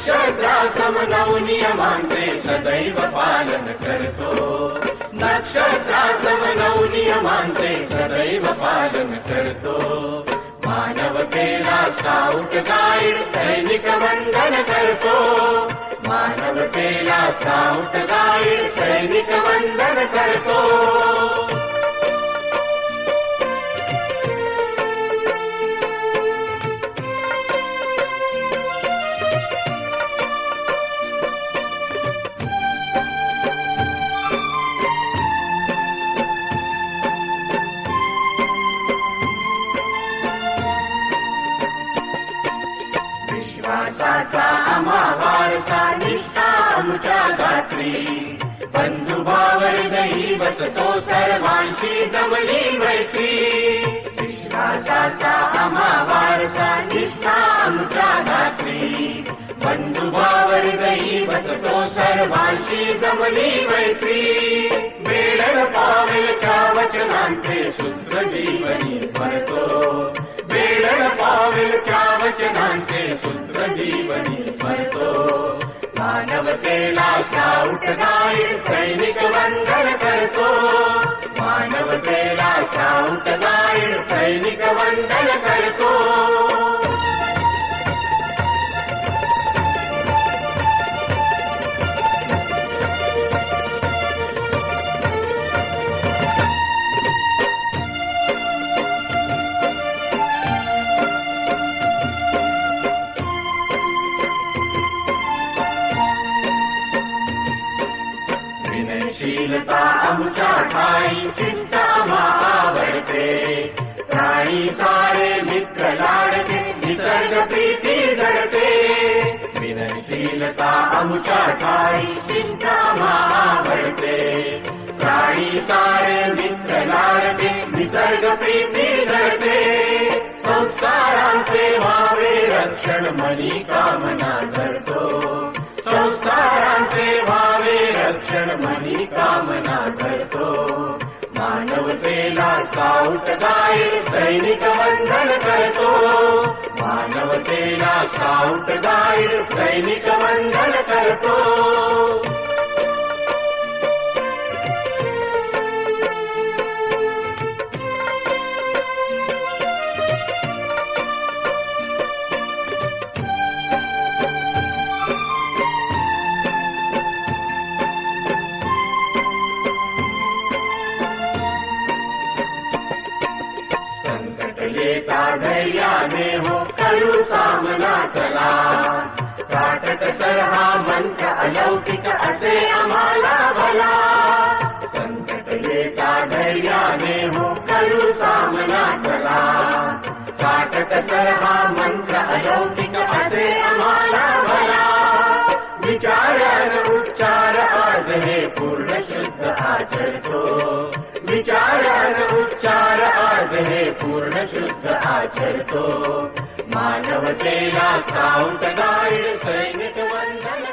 नक्षत्रासम नियमांचे सदैव पालन करतो. नक्षत्रासम नियमांचे सदैव पालन करतो. मानवतेला स्काउट गाईड सैनिक वंदन करतो. मानवतेला स्काउट गाईड सैनिक वंदन करतो. विश्वासाचा आम्हा वारसा निष्ठा आमच्या गात्री बंधुभाव हृदयी बसतो सर्वांशी जमली मैत्री. विश्वासाचा आम्हा वारसा निष्ठा आमच्या गात्री बंधुभाव हृदयी बसतो सर्वांशी जमली मैत्री. वेळ पावेलच्या वचनांचे सूत्र जीवनी. जीवनी स्मरतो. मानवतेला स्काउट गाईड सैनिक वंदन करतो. मानवतेला स्काउट गाईड सैनिक वंदन करतो. शीलता आमच्या ठाई शिस्त आवडते प्राणी सारे मित्र लाडते निसर्ग प्रीती जडते. विनयशीलता आमच्या ठाई शिस्त आवडते प्राणी सारे मित्र लाडते निसर्ग प्रीती जडते. संस्कारांचे व्हावे रक्षण मनी कामना क्षण मनी कामना करतो मानवतेला साऊट गाईड सैनिक बंधन करतो. मानवतेला साऊट गाईड सैनिक बंधन करतो. संकट धैर्याने हो करू सामना चला. काटक सरहा मंत्र अलौकिक असे आम्हाला भला. संकट येता धैर्याने हो करू सामना चला. काटक सरहा मंत्र अलौकिक असे आम्हाला पूर्ण शुद्ध आचरतो. विचार उच्चार आज हे पूर्ण शुद्ध आचरतो. मानवतेला स्काउट गाईड सैनिक वंदन